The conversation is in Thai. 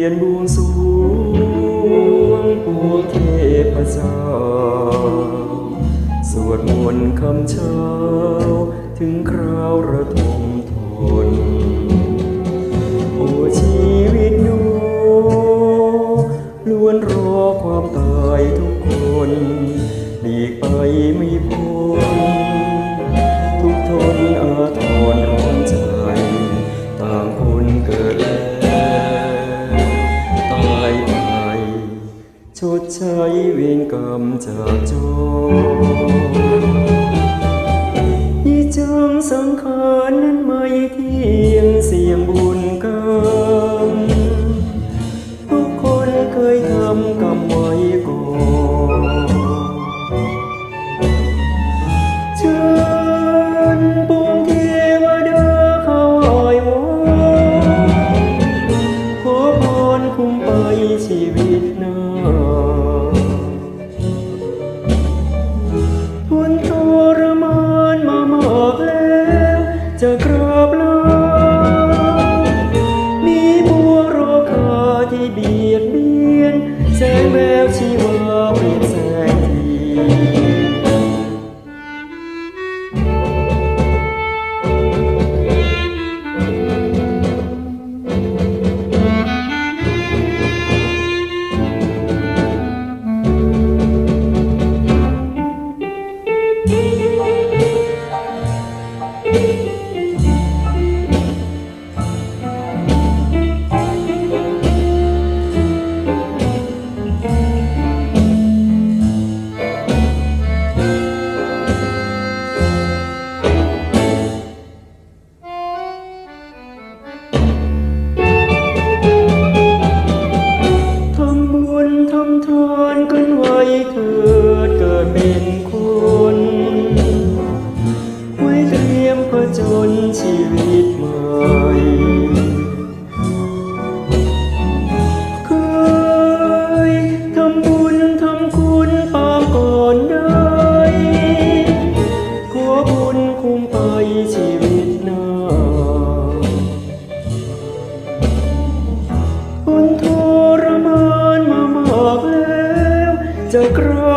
ียนบูสูงปูเทพเจ้าสวดมนต์คำเช้า ถึงคราวระทมทน โอชีวิตอยู่ล้วนรอความตายทุกคนหลีกไปไม่พ้น ชดใช้เวรกรรมจากจอ ด ชีวิตใหม่เคยทำบุญทำคุณปาก่อนได้ขอบุญคุ้มไปชีวิตหน้าคนทรมานมามาแล้วจะกรา